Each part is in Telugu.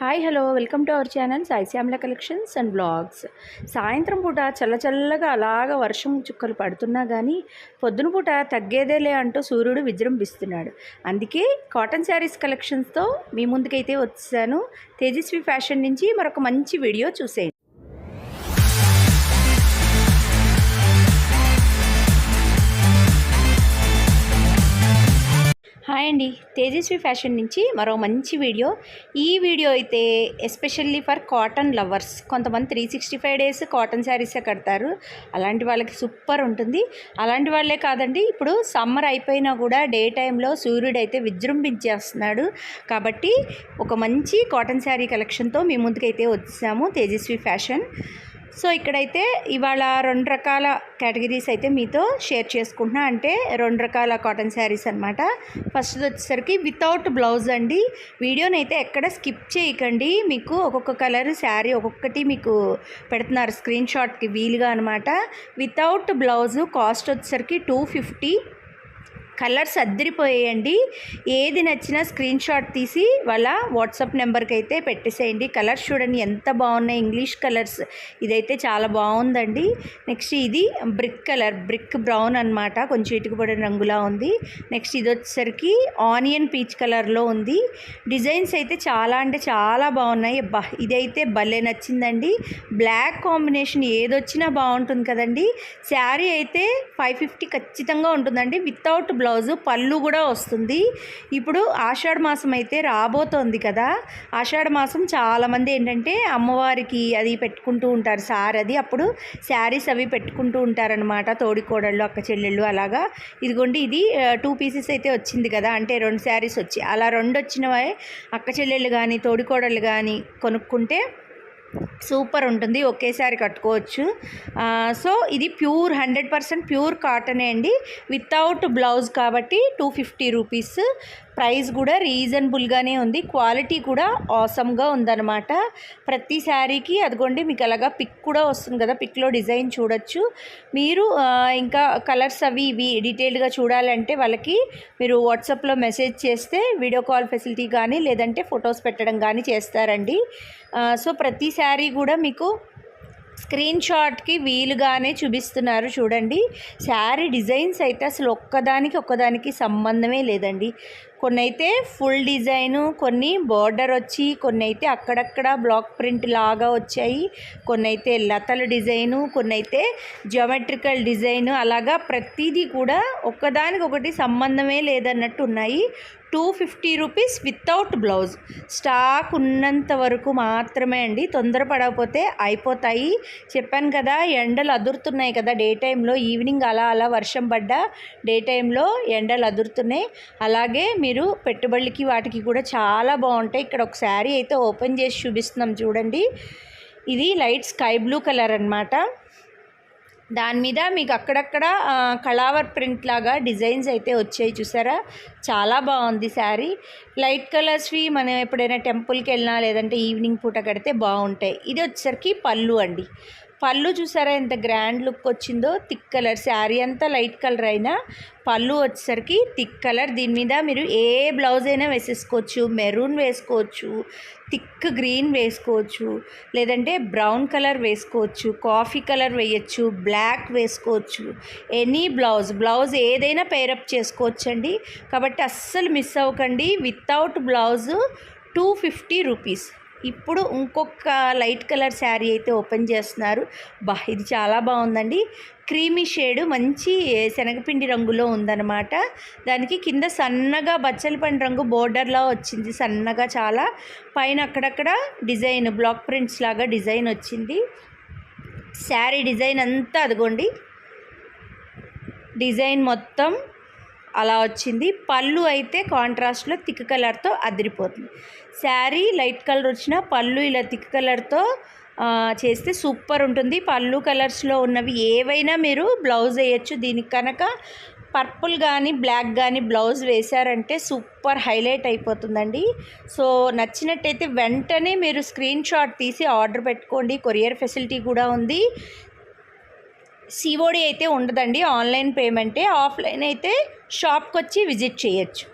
Hi hello welcome to our channel Sai Shyamala collections and blogs సాయంత్రం పూట చల్లచల్లగా అలాగ అలాగా వర్షం చుక్కలు పడుతున్నా కానీ పొద్దున పూట తగ్గేదేలే అంటూ సూర్యుడు విజృంభిస్తున్నాడు. అందుకే కాటన్ శారీస్ కలెక్షన్స్తో మీ ముందుకైతే వచ్చాను. తేజస్వి ఫ్యాషన్ నుంచి మరొక మంచి వీడియో చూసేయండి. హాయ్ అండి. తేజస్వి ఫ్యాషన్ నుంచి మరో మంచి వీడియో. ఈ వీడియో అయితే ఎస్పెషల్లీ ఫర్ కాటన్ లవర్స్. కొంతమంది three sixty five days cotton శారీసే కడతారు. అలాంటి వాళ్ళకి సూపర్ ఉంటుంది. అలాంటి వాళ్ళే కాదండి ఇప్పుడు సమ్మర్ అయిపోయినా కూడా డే టైంలో సూర్యుడు అయితే విజృంభించేస్తున్నాడు. కాబట్టి ఒక మంచి కాటన్ శారీ కలెక్షన్తో మీ ముందుకైతే వచ్చాము తేజస్వి ఫ్యాషన్. సో ఇక్కడైతే ఇవాళ రెండు రకాల కేటగిరీస్ అయితే మీతో షేర్ చేసుకుంటున్నా. అంటే రెండు రకాల కాటన్ శారీస్ అనమాట ఫస్ట్ వచ్చేసరికి వితౌట్ బ్లౌజ్ అండి. వీడియోని అయితే ఎక్కడ స్కిప్ చేయకండి. మీకు ఒక్కొక్క కలర్ శారీ ఒక్కొక్కటి మీకు పెడుతున్నారు. స్క్రీన్ షాట్కి వీలుగా అనమాట వితౌట్ బ్లౌజు కాస్ట్ వచ్చేసరికి టూ ఫిఫ్టీ కలర్స్ అద్దరిపోయాయండి. ఏది నచ్చినా స్క్రీన్ షాట్ తీసి వాళ్ళ వాట్సాప్ నెంబర్కి అయితే పెట్టేసేయండి. కలర్స్ చూడండి ఎంత బాగున్నాయి. English colours. ఇదైతే చాలా బాగుందండి. నెక్స్ట్ ఇది బ్రిక్ కలర్ బ్రిక్ బ్రౌన్ అనమాట కొంచెం ఇటుకుపడిన రంగులా ఉంది. నెక్స్ట్ ఇది వచ్చేసరికి ఆనియన్ పీచ్ కలర్లో ఉంది. డిజైన్స్ అయితే చాలా అంటే చాలా బాగున్నాయి. బా ఇదైతే భలే నచ్చిందండి. బ్లాక్ కాంబినేషన్ ఏదొచ్చినా బాగుంటుంది కదండి. శారీ అయితే ఫైవ్ ఫిఫ్టీ ఖచ్చితంగా ఉంటుందండి. వితౌట్ బ్లాక్ పళ్ళు కూడా వస్తుంది. ఇప్పుడు ఆషాఢ మాసం అయితే రాబోతోంది కదా. ఆషాఢ మాసం చాలామంది ఏంటంటే అమ్మవారికి అది పెట్టుకుంటూ ఉంటారు. సార్ అది అప్పుడు శారీస్ అవి పెట్టుకుంటూ ఉంటారనమాట తోడికోడళ్ళు అక్క చెల్లెళ్ళు అలాగా. ఇదిగోండి ఇది టూ పీసెస్ అయితే వచ్చింది కదా. అంటే రెండు శారీస్ వచ్చి. అలా రెండు వచ్చినవే అక్క చెల్లెళ్ళు కానీ తోడికోడళ్ళు కానీ కొనుక్కుంటే సూపర్ ఉంటుంది. ఒకేసారి కట్టుకోవచ్చు. సో ఇది ప్యూర్ హండ్రెడ్ పర్సెంట్ ప్యూర్ కాటనే అండి. వితౌట్ బ్లౌజ్ కాబట్టి టూ ఫిఫ్టీ రూపీస్. ప్రైస్ కూడా రీజనబుల్గానే ఉంది. క్వాలిటీ కూడా ఆసమ్గా ఉందన్నమాట. ప్రతి శారీకి అదిగోండి మీకు అలాగా పిక్ కూడా వస్తుంది కదా పిక్లో డిజైన్ చూడొచ్చు. మీరు ఇంకా కలర్స్ అవి ఇవి డీటెయిల్డ్గా చూడాలంటే వాళ్ళకి మీరు వాట్సాప్లో మెసేజ్ చేస్తే వీడియో కాల్ ఫెసిలిటీ కానీ లేదంటే ఫొటోస్ పెట్టడం కానీ చేస్తారండి. సో ప్రతి శారీ కూడా మీకు స్క్రీన్ షాట్కి వీలుగానే చూపిస్తున్నారు. చూడండి శారీ డిజైన్స్ అయితే అసలు ఒక్కదానికి ఒక్కదానికి సంబంధమే లేదండి. కొన్ని అయితే ఫుల్ డిజైను కొన్ని బార్డర్ వచ్చి కొన్ని అయితే అక్కడక్కడ బ్లాక్ ప్రింట్ లాగా వచ్చాయి. కొన్ని అయితే లతల డిజైను కొన్ని అయితే జియోమెట్రికల్ డిజైను. అలాగా ప్రతిదీ కూడా ఒక్కదానికి ఒకటి సంబంధమే లేదన్నట్టు ఉన్నాయి. Two fifty rupees without blouse. Stock ఉన్నంత వరకు మాత్రమే అండి. తొందరపడకపోతే అయిపోతాయి. చెప్పాను కదా ఎండలు అదురుతున్నాయి కదా డే టైంలో. ఈవినింగ్ అలా అలా వర్షం పడ్డా డే టైంలో ఎండలు అదురుతున్నాయి. అలాగే మీరు పెట్టుబడులకి వాటికి కూడా చాలా బాగుంటాయి. ఇక్కడ ఒక శారీ అయితే ఓపెన్ చేసి చూపిస్తున్నాం చూడండి. ఇది లైట్ స్కై బ్లూ కలర్ అనమాట దాని మీద మీకు అక్కడక్కడ కళావర్ ప్రింట్ లాగా డిజైన్స్ అయితే వచ్చాయి చూసారా? చాలా బాగుంది శారీ. లైట్ కలర్స్వి మనం ఎప్పుడైనా టెంపుల్కి వెళ్ళినా లేదంటే ఈవినింగ్ పూట కడితే బాగుంటాయి. ఇది వచ్చేసరికి పళ్ళు అండి. పళ్ళు చూసారా ఎంత గ్రాండ్ లుక్ వచ్చిందో? Thick colour. శారీ అంతా లైట్ కలర్ అయినా పళ్ళు వచ్చేసరికి థిక్ కలర్. దీని మీద మీరు ఏ బ్లౌజ్ అయినా వేసేసుకోవచ్చు. మెరూన్ వేసుకోవచ్చు థిక్ గ్రీన్ వేసుకోవచ్చు లేదంటే బ్రౌన్ కలర్ వేసుకోవచ్చు కాఫీ కలర్ వేయచ్చు బ్లాక్ వేసుకోవచ్చు. Any blouse. బ్లౌజ్ ఏదైనా పేరప్ చేసుకోవచ్చండి. కాబట్టి అస్సలు మిస్ అవ్వకండి. Without blouse two fifty rupees. ఇప్పుడు ఇంకొక లైట్ కలర్ శారీ అయితే ఓపెన్ చేస్తున్నారు. బా ఇది చాలా బాగుందండి. క్రీమీ షేడ్ మంచి శనగపిండి రంగులో ఉందన్నమాట. దానికి కింద సన్నగా బచ్చలిపండి రంగు బోర్డర్లా వచ్చింది సన్నగా చాలా. పైన అక్కడక్కడ డిజైన్ బ్లాక్ ప్రింట్స్ లాగా డిజైన్ వచ్చింది. శారీ డిజైన్ అంతా అదిగోండి. డిజైన్ మొత్తం అలా వచ్చింది. పళ్ళు అయితే కాంట్రాస్ట్లో థిక్ కలర్తో అదిరిపోతుంది. శారీ లైట్ కలర్ వచ్చిన పళ్ళు ఇలా థిక్ కలర్తో చేస్తే సూపర్ ఉంటుంది. పళ్ళు కలర్స్లో ఉన్నవి ఏవైనా మీరు బ్లౌజ్ వేయచ్చు. దీనికి కనుక పర్పుల్ కానీ బ్లాక్ కానీ బ్లౌజ్ వేశారంటే సూపర్ హైలైట్ అయిపోతుందండి. సో నచ్చినట్టయితే వెంటనే మీరు స్క్రీన్ షాట్ తీసి ఆర్డర్ పెట్టుకోండి. కొరియర్ ఫెసిలిటీ కూడా ఉంది. సిఓడి అయితే ఉండదండి ఆన్లైన్ పేమెంటే. ఆఫ్లైన్ అయితే షాప్కి వచ్చి విజిట్ చేయొచ్చు.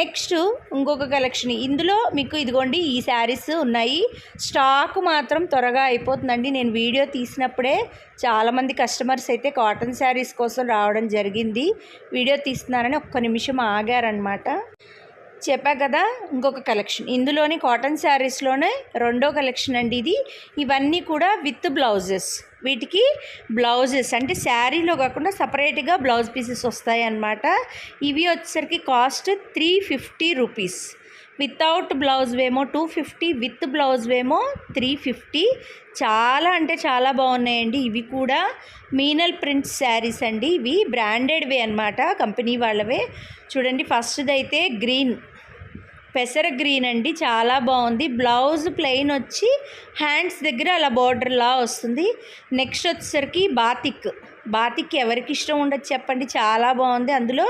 నెక్స్ట్ ఇంకొక కలెక్షన్. ఇందులో మీకు ఇదిగోండి ఈ శారీస్ ఉన్నాయి. స్టాక్ మాత్రం త్వరగా అయిపోతుందండి. నేను వీడియో తీసినప్పుడే చాలామంది కస్టమర్స్ అయితే కాటన్ శారీస్ కోసం రావడం జరిగింది. వీడియో తీస్తున్నారని ఒక్క నిమిషం ఆగారనమాట చెప్పా కదా ఇంకొక కలెక్షన్ ఇందులోని కాటన్ శారీస్లోనే రెండో కలెక్షన్ అండి ఇది. ఇవన్నీ కూడా విత్ బ్లౌజెస్ వీటికి బ్లౌజెస్ అంటే శారీలో కాకుండా సపరేట్గా బ్లౌజ్ పీసెస్ వస్తాయి అన్నమాట ఇవి వచ్చేసరికి cost three fifty rupees without blouse Waymo two fifty with blouse వేమో త్రీ ఫిఫ్టీ చాలా అంటే చాలా బాగున్నాయండి. ఇవి కూడా మీనల్ ప్రింట్ శారీస్ అండి. ఇవి బ్రాండెడ్వే అనమాట కంపెనీ వాళ్ళవే. చూడండి ఫస్ట్ది అయితే గ్రీన్ పెసర గ్రీన్ అండి చాలా బాగుంది. బ్లౌజ్ ప్లెయిన్ వచ్చి హ్యాండ్స్ దగ్గర అలా బార్డర్లా వస్తుంది. నెక్స్ట్ వచ్చేసరికి బాతిక్. బాతిక్ ఎవరికి ఇష్టం ఉండదు చెప్పండి? చాలా బాగుంది. అందులో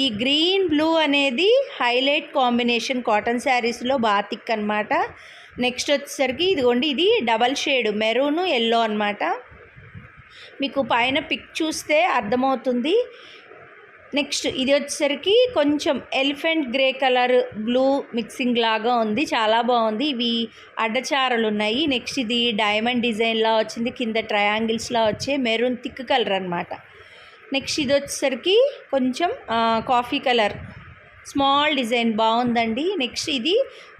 ఈ గ్రీన్ బ్లూ అనేది హైలైట్ కాంబినేషన్ కాటన్ శారీస్లో బాతిక్ అనమాట నెక్స్ట్ వచ్చేసరికి ఇదిగోండి ఇది డబల్ షేడ్ మెరూన్ ఎల్లో అనమాట మీకు పైన పిక్ చూస్తే అర్థమవుతుంది. నెక్స్ట్ ఇది వచ్చేసరికి కొంచెం elephant grey colour blue mixing లాగా ఉంది చాలా బాగుంది. ఇవి అడ్డచారలు ఉన్నాయి. నెక్స్ట్ ఇది డైమండ్ డిజైన్లా వచ్చింది కింద ట్రయాంగిల్స్లా వచ్చే మెరూన్ థిక్ కలర్ అనమాట నెక్స్ట్ ఇది వచ్చేసరికి కొంచెం కాఫీ కలర్. స్మాల్ డిజైన్ బాగుందండి. నెక్స్ట్ ఇది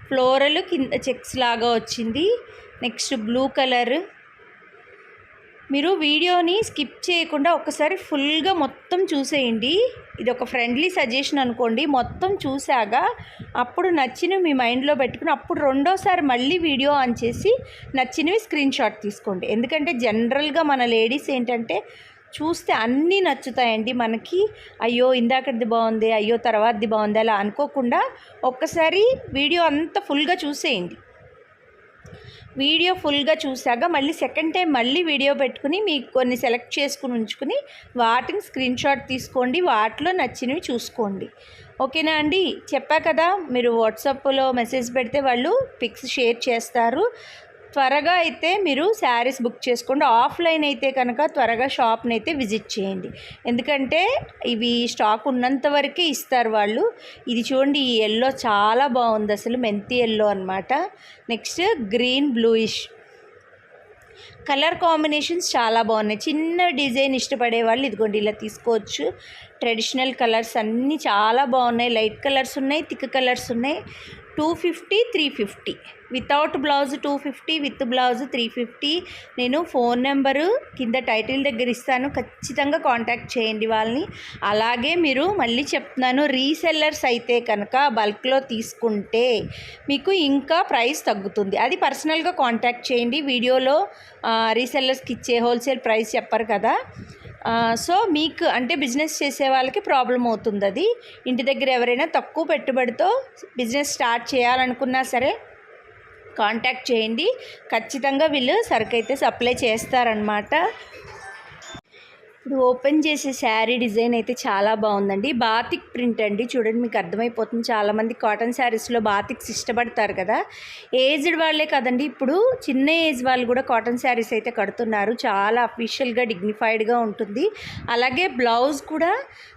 ఫ్లోరల్ కింద చెక్స్ లాగా వచ్చింది. Next blue colour. మీరు వీడియోని స్కిప్ చేయకుండా ఒకసారి ఫుల్గా మొత్తం చూసేయండి. ఇది ఒక ఫ్రెండ్లీ సజెషన్ అనుకోండి. మొత్తం చూశాక అప్పుడు నచ్చినవి మీ మైండ్లో పెట్టుకుని అప్పుడు రెండోసారి మళ్ళీ వీడియో ఆన్ చేసి నచ్చినవి స్క్రీన్ షాట్ తీసుకోండి. ఎందుకంటే జనరల్గా మన లేడీస్ ఏంటంటే చూస్తే అన్నీ నచ్చుతాయండి మనకి. అయ్యో ఇందాకటిది బాగుంది అయ్యో తర్వాతది బాగుంది అలా అనుకోకుండా ఒక్కసారి వీడియో అంతా ఫుల్గా చూసేయండి. వీడియో ఫుల్గా చూశాక మళ్ళీ సెకండ్ టైం మళ్ళీ వీడియో పెట్టుకుని మీకు కొన్ని సెలెక్ట్ చేసుకుని ఉంచుకుని వాటిని స్క్రీన్ షాట్ తీసుకోండి వాటిలో నచ్చినవి చూసుకోండి. ఓకేనా అండి? చెప్పా కదా మీరు వాట్సాప్లో మెసేజ్ పెడితే వాళ్ళు పిక్స్ షేర్ చేస్తారు. త్వరగా అయితే మీరు శారీస్ బుక్ చేసుకోండి. ఆఫ్లైన్ అయితే కనుక త్వరగా షాప్ని అయితే విజిట్ చేయండి. ఎందుకంటే ఇవి స్టాక్ ఉన్నంత వరకే ఇస్తారు వాళ్ళు. ఇది చూడండి ఈ ఎల్లో చాలా బాగుంది అసలు మెంతి ఎల్లో అనమాట next green bluish. Colour combinations చాలా బాగున్నాయి. చిన్న డిజైన్ ఇష్టపడే వాళ్ళు ఇదిగోండి ఇలా తీసుకోవచ్చు. ట్రెడిషనల్ కలర్స్ అన్నీ చాలా బాగున్నాయి. లైట్ కలర్స్ ఉన్నాయి థిక్ కలర్స్ ఉన్నాయి. Two fifty three fifty. Without blouse two fifty with blouse three fifty. నేను ఫోన్ నెంబరు కింద టైటిల్ దగ్గర ఇస్తాను. ఖచ్చితంగా కాంటాక్ట్ చేయండి వాళ్ళని. అలాగే మీరు మళ్ళీ చెప్తున్నాను రీసెల్లర్స్ అయితే కనుక బల్క్లో తీసుకుంటే మీకు ఇంకా ప్రైస్ తగ్గుతుంది. అది పర్సనల్గా కాంటాక్ట్ చేయండి. వీడియోలో రీసెల్లర్స్కి ఇచ్చే హోల్సేల్ ప్రైస్ చెప్పరు కదా. సో మీకు అంటే బిజినెస్ చేసే వాళ్ళకి ప్రాబ్లం అవుతుంది అది. ఇంటి దగ్గర ఎవరైనా తక్కువ పెట్టుబడితో బిజినెస్ స్టార్ట్ చేయాలనుకున్నా సరే కాంటాక్ట్ చేయండి. ఖచ్చితంగా వీళ్ళు సరుకు అయితే సప్లై చేస్తారనమాట ఇప్పుడు ఓపెన్ చేసే శారీ డిజైన్ అయితే చాలా బాగుందండి. బాతిక్ ప్రింట్ అండి. చూడండి మీకు అర్థమైపోతుంది. చాలామంది కాటన్ శారీస్లో బాతిక్స్ ఇష్టపడతారు కదా. ఏజ్డ్ వాళ్ళే కదండి. ఇప్పుడు చిన్న ఏజ్ వాళ్ళు కూడా కాటన్ శారీస్ అయితే కడుతున్నారు. చాలా అఫీషియల్గా డిగ్నిఫైడ్గా ఉంటుంది. అలాగే బ్లౌజ్ కూడా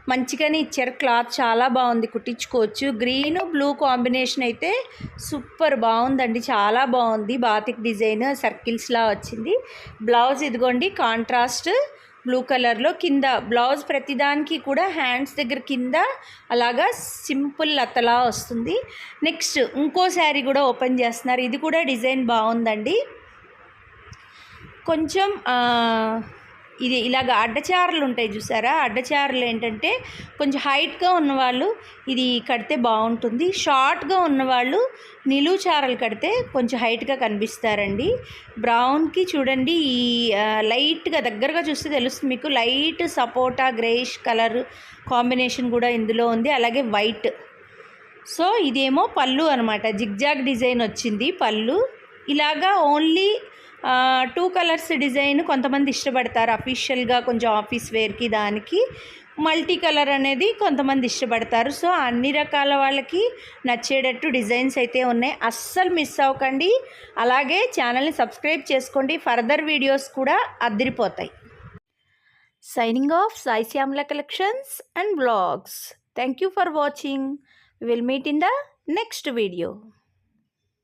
మంచిగానే ఇచ్చారు. క్లాత్ చాలా బాగుంది. కుట్టించుకోవచ్చు. గ్రీన్ బ్లూ కాంబినేషన్ అయితే సూపర్ బాగుందండి. చాలా బాగుంది. బాతిక్ డిజైన్ సర్కిల్స్లా వచ్చింది. బ్లౌజ్ ఇదిగోండి కాంట్రాస్ట్ బ్లూ కలర్లో కింద బ్లౌజ్ ప్రతిదానికి కూడా హ్యాండ్స్ దగ్గర కింద అలాగా సింపుల్ లతలా వస్తుంది. నెక్స్ట్ ఇంకో శారీ కూడా ఓపెన్ చేస్తున్నారు. ఇది కూడా డిజైన్ బాగుందండి. కొంచెం ఇది ఇలాగ అడ్డచారలు ఉంటాయి చూసారా? అడ్డచారలు ఏంటంటే కొంచెం హైట్గా ఉన్నవాళ్ళు ఇది కడితే బాగుంటుంది షార్ట్గా ఉన్నవాళ్ళు నిలువు చారలు కడితే కొంచెం హైట్గా కనిపిస్తారండి. బ్రౌన్కి చూడండి ఈ లైట్గా దగ్గరగా చూస్తే తెలుస్తుంది మీకు. లైట్ సపోటా గ్రేష్ కలర్ కాంబినేషన్ కూడా ఇందులో ఉంది. అలాగే వైట్. సో ఇదేమో పళ్ళు అనమాట జిగ్జాగ్ డిజైన్ వచ్చింది పళ్ళు. ఇలాగా ఓన్లీ టూ కలర్స్ డిజైన్ కొంతమంది ఇష్టపడతారు. అఫీషియల్గా కొంచెం ఆఫీస్ వేర్కి దానికి మల్టీ కలర్ అనేది కొంతమంది ఇష్టపడతారు. సో అన్ని రకాల వాళ్ళకి నచ్చేటట్టు డిజైన్స్ అయితే ఉన్నాయి. అస్సలు మిస్ అవ్వకండి. అలాగే ఛానల్ని సబ్స్క్రైబ్ చేసుకోండి. ఫర్దర్ వీడియోస్ కూడా అద్దరిపోతాయి. Signing off Sai Shyamala collections and blogs thank you for watching will meet in the next video